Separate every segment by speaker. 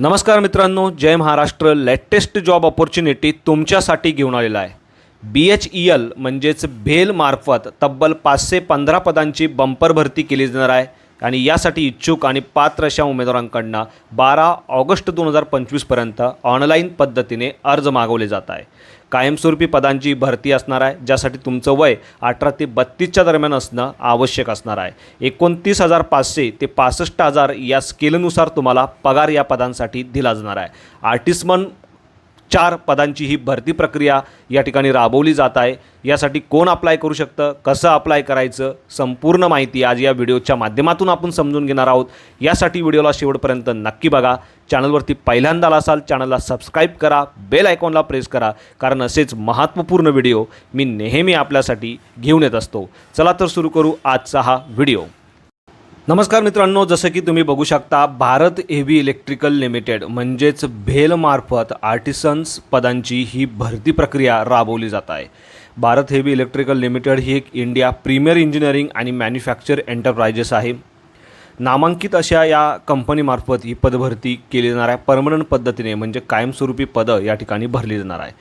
Speaker 1: नमस्कार मित्रांनो जय महाराष्ट्र. लेटेस्ट जॉब ऑपॉर्च्युनिटी तुमच्यासाठी घेऊन आलेला आहे. बी एच ई एल म्हणजेच भेल मार्फत तब्बल पाचशे पंधरा पदांची बंपर भरती केली जाणार आहे. आणि यासाठी इच्छुक आणि पात्र अशा उमेदवारांकडनं बारा ऑगस्ट दोन हजार पंचवीसपर्यंत ऑनलाईन पद्धतीने अर्ज मागवले जात आहे. कायमस्वरूपी पदांची भरती असणार आहे ज्यासाठी तुमचं वय अठरा ते बत्तीसच्या दरम्यान असणं आवश्यक असणार आहे. एकोणतीस हजार पाचशे ते पासष्ट हजार या स्केलनुसार तुम्हाला पगार या पदांसाठी दिला जाणार आहे. आर्टिस्टमन चार पदांची ही भरती प्रक्रिया या ठिकाणी राबवली जात आहे. यासाठी कोण अप्लाय करू शकतं कसं अप्लाय करायचं संपूर्ण माहिती आज या व्हिडिओच्या माध्यमातून आपण समजून घेणार आहोत. यासाठी व्हिडिओला शेवटपर्यंत नक्की बघा. चॅनलवरती पहिल्यांदा आला असाल चॅनलला सबस्क्राईब करा बेल आयकॉनला प्रेस करा कारण असेच महत्त्वपूर्ण व्हिडिओ मी नेहमी आपल्यासाठी घेऊन येत असतो. चला तर सुरू करू आजचा हा व्हिडिओ. नमस्कार मित्रांनो जसं की तुम्ही बघू शकता भारत हेवी इलेक्ट्रिकल लिमिटेड म्हणजेच भेलमार्फत आर्टिसन्स पदांची ही भरती प्रक्रिया राबवली जात आहे. भारत हेवी इलेक्ट्रिकल लिमिटेड ही एक इंडिया प्रीमियर इंजिनिअरिंग आणि मॅन्युफॅक्चर एंटरप्राइजेस आहे. नामांकित अशा या कंपनीमार्फत ही पदभरती केली जाणार आहे. परमनंट पद्धतीने म्हणजे कायमस्वरूपी पदं या ठिकाणी भरली जाणार आहे.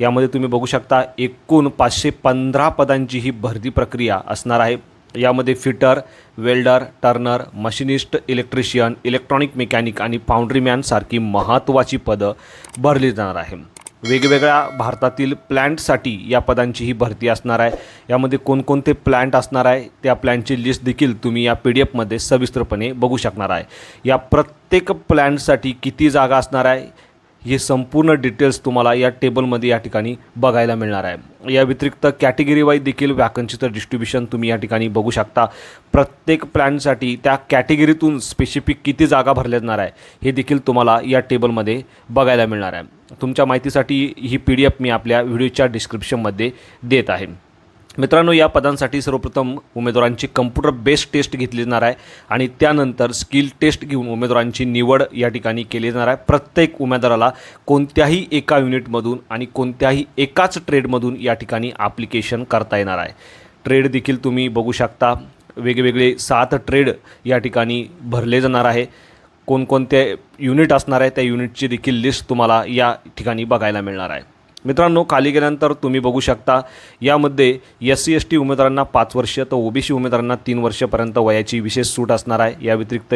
Speaker 1: यामध्ये तुम्ही बघू शकता एकूण पाचशे पंधरा पदांची ही भरती प्रक्रिया असणार आहे. यामध्ये fitter welder turner machinist electrician electronic mechanic आणि फाउंड्रीमॅन सारखी महत्त्वाची पदं भरली जाणार आहे. वेगवेगळ्या भारतातील प्लॅन्टसाठी या पदांची ही भरती असणार आहे. यामध्ये कोणकोणते प्लॅन्ट असणार आहे त्या प्लॅन्टची लिस्ट देखील तुम्ही या पी डी एफमध्ये सविस्तरपणे बघू शकणार आहे. या प्रत्येक प्लॅन्टसाठी किती जागा असणार आहे हे संपूर्ण डिटेल्स तुम्हाला या टेबलमध्ये या ठिकाणी बघायला मिळणार आहे. या व्यतिरिक्त कॅटेगरी वाईज देखील वॅकन्सीचं डिस्ट्रीब्युशन तुम्ही या ठिकाणी बघू शकता. प्रत्येक प्लॅनसाठी त्या कॅटेगरीतून स्पेसिफिक किती जागा भरल्या जाणार आहे हे देखील तुम्हाला या टेबलमध्ये बघायला मिळणार आहे. तुमच्या माहितीसाठी ही पी डी एफ मी आपल्या व्हिडिओच्या डिस्क्रिप्शनमध्ये देत आहे. मित्रांनो या पदांसाठी सर्वप्रथम उमेदवारांची कम्प्युटर बेस्ड टेस्ट घेतली जाणार आहे आणि त्यानंतर स्किल टेस्ट घेऊन उमेदवारांची निवड या ठिकाणी केली जाणार आहे. प्रत्येक उमेदवाराला कोणत्याही एका युनिटमधून आणि कोणत्याही एकाच ट्रेडमधून या ठिकाणी ॲप्लिकेशन करता येणार आहे. ट्रेड देखील तुम्ही बघू शकता. वेगवेगळे सात ट्रेड या ठिकाणी भरले जाणार आहे. कोणकोणते युनिट असणार आहे त्या युनिटची देखील लिस्ट तुम्हाला या ठिकाणी बघायला मिळणार आहे. मित्रांनो खाली गेल्यानंतर तुम्ही बघू शकता यामध्ये एस सी एस टी उमेदवारांना पाच वर्ष तर ओबीसी उमेदवारांना तीन वर्षापर्यंत वयाची विशेष सूट असणार आहे. या व्यतिरिक्त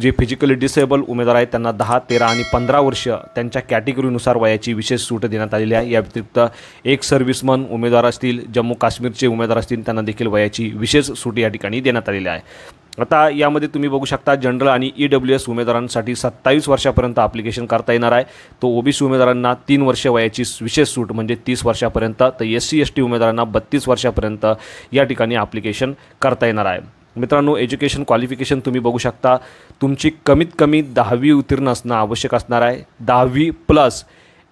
Speaker 1: जे फिजिकली डिसेबल उमेदवार आहेत त्यांना दहा तेरा आणि पंधरा वर्ष त्यांच्या कॅटेगरीनुसार वयाची विशेष सूट देण्यात आलेली आहे. या व्यतिरिक्त एक सर्व्हिसमन उमेदवार असतील जम्मू काश्मीरचे उमेदवार असतील त्यांना देखील वयाची विशेष सूट या ठिकाणी देण्यात आलेली आहे. आता यामध्ये तुम्ही बघू शकता जनरल आणि ई डब्ल्यू एस उमेदवारांसाठी सत्तावीस वर्षापर्यंत ॲप्लिकेशन करता येणार आहे. तो ओबीसी उमेदवारांना तीन वर्ष वयाची विशेष सूट म्हणजे तीस वर्षापर्यंत तर एस सी एस टी उमेदवारांना बत्तीस वर्षापर्यंत या ठिकाणी ॲप्लिकेशन करता येणार आहे. मित्रांनो एज्युकेशन क्वालिफिकेशन तुम्ही बघू शकता. तुमची कमीत कमी दहावी उत्तीर्ण असणं आवश्यक असणार आहे. दहावी प्लस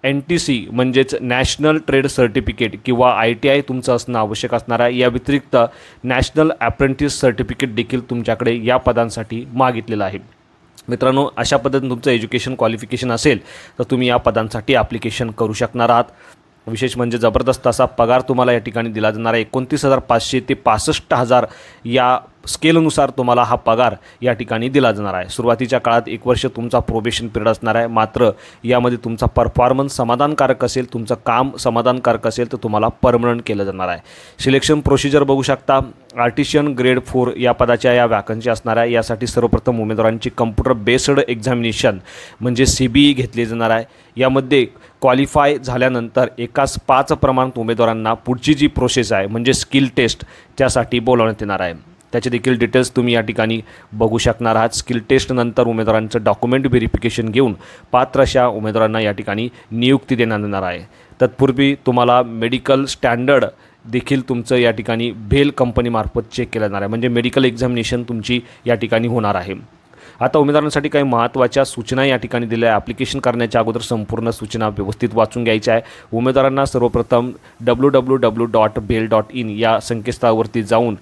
Speaker 1: एन टी सी म्हणजेच नॅशनल ट्रेड सर्टिफिकेट किंवा आय टी आय तुमचं असणं आवश्यक असणार आहे. या व्यतिरिक्त नॅशनल ॲप्रेंटिस सर्टिफिकेट देखील तुमच्याकडे या पदांसाठी मागितलेलं आहे. मित्रांनो अशा पद्धतीने तुमचं एज्युकेशन क्वालिफिकेशन असेल तर तुम्ही या पदांसाठी ॲप्लिकेशन करू शकणार आहात. विशेष म्हणजे जबरदस्त असा पगार तुम्हाला या ठिकाणी दिला जाणार आहे. एकोणतीस हजार पाचशे ते पासष्ट हजार या स्केलनुसार तुम्हाला हा पगार या ठिकाणी दिला जाणार आहे. सुरुवातीच्या काळात एक वर्ष तुमचा प्रोबेशन पिरियड असणार आहे. मात्र यामध्ये तुमचा परफॉर्मन्स समाधानकारक असेल तुमचं काम समाधानकारक असेल तर तुम्हाला परमनंट केलं जाणार आहे. सिलेक्शन प्रोसिजर बघू शकता. आर्टिशियन ग्रेड फोर या पदाच्या या वॅकन्सी असणार आहे. यासाठी सर्वप्रथम उमेदवारांची कम्प्युटर बेस्ड एक्झामिनेशन म्हणजे सी बी ई घेतली जाणार आहे. यामध्ये क्वालिफाय झाल्यानंतर एकाच पाच प्रमाणात उमेदवारांना पुढची जी प्रोसेस आहे म्हणजे स्किल टेस्ट त्यासाठी बोलावण्यात येणार आहे. त्याचे देखील डिटेल्स तुम्ही या ठिकाणी बघू शकणार आहात. स्किल टेस्टनंतर उमेदवारांचं डॉक्युमेंट व्हेरिफिकेशन घेऊन पात्र अशा उमेदवारांना या ठिकाणी नियुक्ती देण्यात येणार आहे. तत्पूर्वी तुम्हाला मेडिकल स्टँडर्ड देखील तुमचं या ठिकाणी भेल कंपनीमार्फत चेक केलं जाणार आहे. म्हणजे मेडिकल एक्झामिनेशन तुमची या ठिकाणी होणार आहे. आता उमेदवारांसाठी काही महत्त्वाच्या सूचना या ठिकाणी दिल्या आहे ॲप्लिकेशन करण्याच्या अगोदर संपूर्ण सूचना व्यवस्थित वाचून घ्यायच्या आहे उमेदवारांना सर्वप्रथम W W W dot BEL dot in या संकेतस्थळावरती जाऊन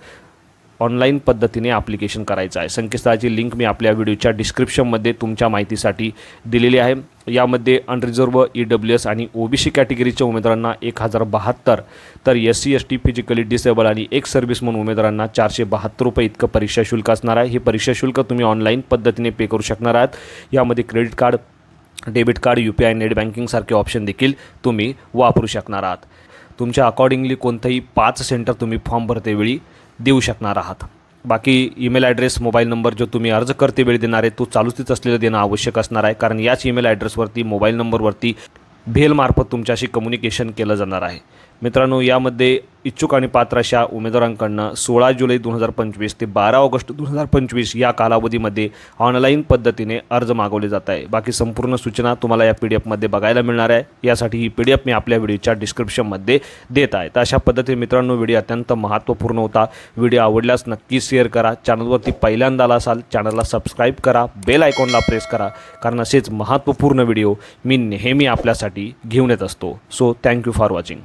Speaker 1: ऑनलाईन पद्धतीने ॲप्लिकेशन करायचं आहे. संकेतस्थळाची लिंक मी आपल्या व्हिडिओच्या डिस्क्रिप्शनमध्ये तुमच्या माहितीसाठी दिलेली आहे. यामध्ये अनरिझर्व ई डब्ल्यू एस आणि ओ बी सी कॅटेगरीच्या उमेदवारांना एक हजार बहात्तर तर S C S T physically disable आणि एक सर्व्हिस म्हणून उमेदवारांना चारशे बहात्तर रुपये इतकं परीक्षा शुल्क असणार आहे. हे परीक्षा शुल्क तुम्ही ऑनलाईन पद्धतीने पे करू शकणार आहात. यामध्ये credit card debit card U P I net बँकिंगसारखे option देखील तुम्ही वापरू शकणार आहात. तुमच्या अकॉर्डिंगली कोणतंही पाच सेंटर तुम्ही फॉर्म भरतेवेळी देऊ शकणार आहात. बाकी ईमेल ॲड्रेस मोबाईल नंबर जो तुम्ही अर्ज करते वेळी देणार आहे तो चालूच असलेलं देणं आवश्यक असणार आहे कारण याच ईमेल ॲड्रेसवरती मोबाईल नंबरवरती भेलमार्फत तुमच्याशी कम्युनिकेशन केलं जाणार आहे. मित्रांनो यामध्ये इच्छुक आणि पात्र अशा उमेदवारांकडनं सोळा जुलै दोन हजार पंचवीस ते बारा ऑगस्ट दोन हजार पंचवीस या कालावधीमध्ये ऑनलाईन पद्धतीने अर्ज मागवले जात आहे. बाकी संपूर्ण सूचना तुम्हाला या पी डी एफमध्ये बघायला मिळणार आहे. यासाठी ही पी डी एफ मी आपल्या व्हिडिओच्या डिस्क्रिप्शनमध्ये देत आहे. तर अशा पद्धतीने मित्रांनो व्हिडिओ अत्यंत महत्त्वपूर्ण होता. व्हिडिओ आवडल्यास नक्की शेअर करा. चॅनलवरती पहिल्यांदा आला असाल चॅनलला सबस्क्राईब करा. बेल आयकॉनला प्रेस करा. कारण असेच महत्त्वपूर्ण व्हिडिओ मी नेहमी आपल्यासाठी घेऊन येत असतो. So thank you for watching